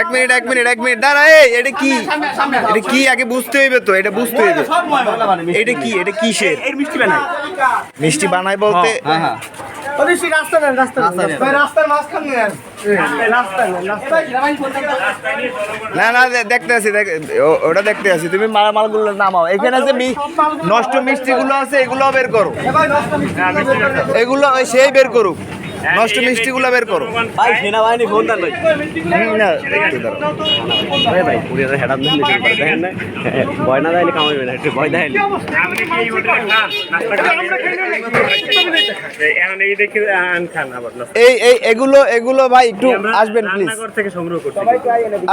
এক মিনিট এক মিনিট এক মিনিট। দাঁড়া এটা কি? এটা কি? আগে বুঝতে হইবে তো এটা বুঝতে হইবে। এটা কি? এটা কিসের? মিষ্টি বানাই মিষ্টি বানায় বলতে? রাস্তা নেন রাস্তা নেন রাস্তার মাঝখান নেন। রাস্তা রাস্তা না না দেখতে আছি দেখ ওটা দেখতে আছি। তুমি মাল মালগুলো নামাও। এখানে আছে নষ্ট মিষ্টিগুলো আছে এগুলো বের করো। এগুলো ওই সেই বের করুক। নষ্ট মিষ্টিগুলো বের করো। ভাই সেনাবাহিনী ফোন দেন না, একটু দাঁড়াও। ভাই ভাই পুরিয়ার হেডাম দিন দেখেন না। ভয় না দেয়নি কামাইবে না একটু ভয় দেয়নি। এই এই দেখে আন খান আবার নাস্তা। এই এই এগুলো এগুলো ভাই একটু আসবেন প্লিজ থেকে সংগ্রহ করছি।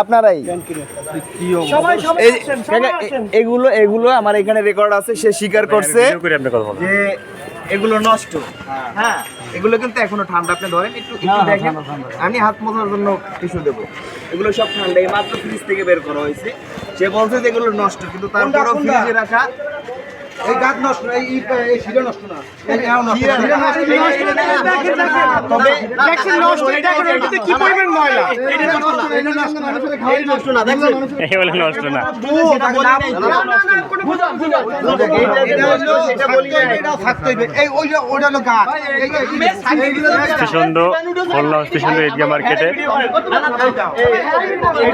আপনারাই। এগুলো এগুলো আমার এখানে রেকর্ড আছে সে স্বীকার করছে যে এগুলো নষ্ট হ্যাঁ এগুলো কিন্তু এখনও ঠান্ডা আপনি ধরেন একটু একটু দেখেন আমি হাত মোছার জন্য কিছু দেবো এগুলো সব ঠান্ডা এই মাত্র ফ্রিজ থেকে বের করা হয়েছে সে বলছে যে এগুলো নষ্ট কিন্তু তারপরেও ফ্রিজে রাখা এই গাছ নষ্ট না, এই এই শিরা নষ্ট না নষ্ট না। স্টেশন খুলনা স্টেশন ঈদগা মার্কেটে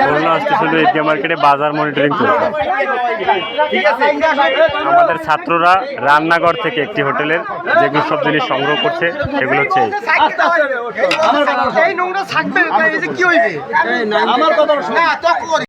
খুলনা স্টেশন ঈদগা মার্কেটে বাজার মনিটরিং চলছে আমাদের ছাত্ররা রান্নাঘর থেকে একটি হোটেলের যেগুলো সব জিনিস সংগ্রহ করছে সেগুলো হচ্ছে এই। এই নোংরা থাকবে এই যে কি হইবে? আমার কথা না তখন